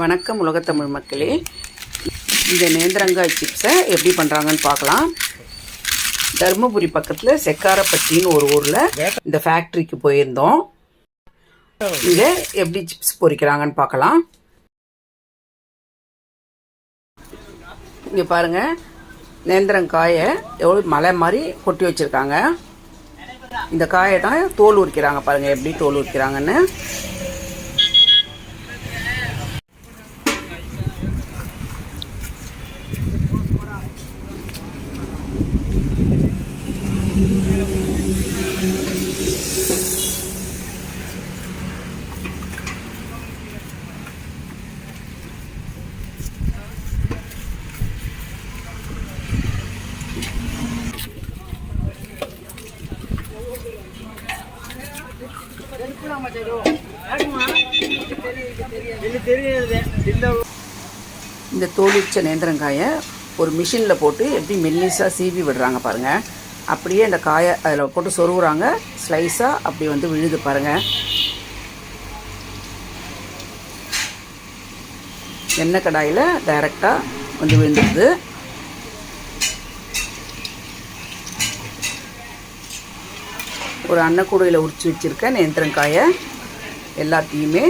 வணக்கம் உலகத்தமிழ் மக்களே. இந்த நேந்திரங்காய் சிப்ஸை எப்படி பண்ணுறாங்கன்னு பார்க்கலாம். தருமபுரி பக்கத்தில் செக்காரப்பட்டின்னு ஒரு ஊரில் இந்த ஃபேக்ட்ரிக்கு போயிருந்தோம். இங்கே எப்படி சிப்ஸ் பொரிக்கிறாங்கன்னு பார்க்கலாம். இங்கே பாருங்கள் நேந்திரங்காயை எவ்வளோ மலை மாதிரி கொட்டி வச்சுருக்காங்க. இந்த காயை தான் தோல் உரிக்கிறாங்க பாருங்கள் எப்படி தோல் உரிக்கிறாங்கன்னு. இந்த தோலிச்ச நேந்திரங்காயை ஒரு மிஷினில் போட்டு எப்படி மெல்லிஸாக சீவி விடுறாங்க பாருங்கள் அப்படியே அந்த காயை அதில் போட்டு சொருகுறாங்க ஸ்லைஸாக அப்படி வந்து விழுது பாருங்கள் எண்ணெய் கடாயில் டைரெக்டாக வந்து விழுந்துடுது ஒரு அன்னக்கூடையில் உரிச்சு வச்சுருக்க நேந்திரங்காயை எல்லாத்தையுமே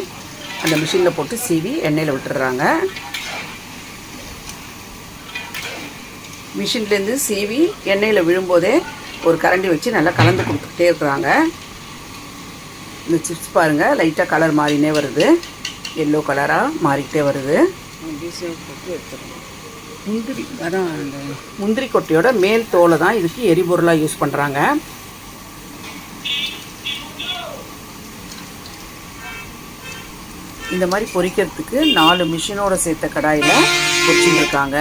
அந்த மிஷினில் போட்டு சீவி எண்ணெயில் விட்டுடுறாங்க மிஷின்லேருந்து சீவி எண்ணெயில் விழும்போதே ஒரு கரண்டி வச்சு நல்லா கலந்து கொடுத்துக்கிட்டே இருக்கிறாங்க. இந்த சிப்ஸ் பாருங்கள் லைட்டாக கலர் மாறினே வருது. எல்லோ கலராக மாறிக்கிட்டே வருது. முந்திரி அதான் அந்த முந்திரி கொட்டையோட மேல் தோலை தான் இதுக்கு எரிபொருளாக யூஸ் பண்ணுறாங்க இந்த மாதிரி பொரிக்கிறதுக்கு நாலு மிஷினோட சேர்த்த கடாயில் பொறிச்சுருக்காங்க. இருக்காங்க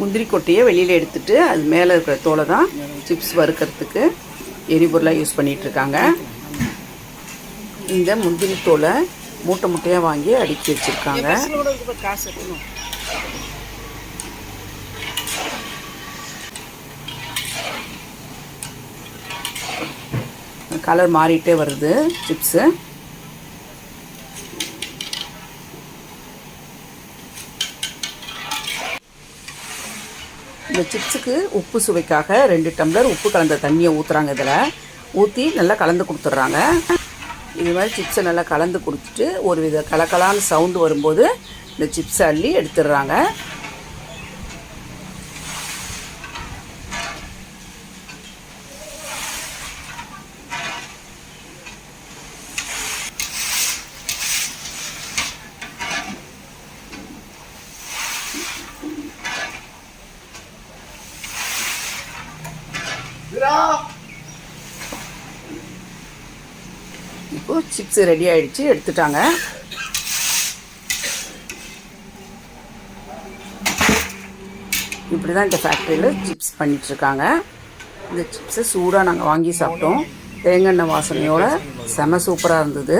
முந்திரி கொட்டையை வெளியில் எடுத்துட்டு அது மேலே இருக்கிற தோலை தான் சிப்ஸ் வறுக்கிறதுக்கு எரிபொருளாக யூஸ் பண்ணிகிட்ருக்காங்க இந்த முந்திரி தோலை மூட்டை மூட்டையாக வாங்கி அடுக்கி வச்சுருக்காங்க. கலர் மாறிட்டே வருது சிப்ஸு இந்த சிப்ஸுக்கு உப்பு சுவைக்காக ரெண்டு டம்ளர் உப்பு கலந்த தண்ணியை ஊற்றுறாங்க இதில். ஊற்றி நல்லா கலந்து கொடுத்துட்றாங்க. இது மாதிரி சிப்ஸை நல்லா கலந்து கொடுத்துட்டு ஒரு வித கலக்கலான்னு சவுண்டு வரும்போது இந்த சிப்ஸை அள்ளி எடுத்துடுறாங்க. இப்போ சிப்ஸ் ரெடி ஆயிடுச்சு எடுத்துட்டாங்க. இப்படி தான் இந்த ஃபேக்ட்ரியில் சிப்ஸ் பண்ணிகிட்ருக்காங்க இந்த சிப்ஸை சூடாக நாங்கள் வாங்கி சாப்பிட்டோம். தேங்காய் வாசனையோட செம சூப்பராக இருந்தது.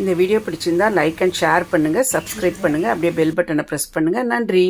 இந்த வீடியோ பிடிச்சிருந்தா லைக் அண்ட் ஷேர் பண்ணுங்கள் சப்ஸ்கிரைப் பண்ணுங்கள் அப்படியே பெல் பட்டனை ப்ரெஸ் பண்ணுங்கள் நன்றி.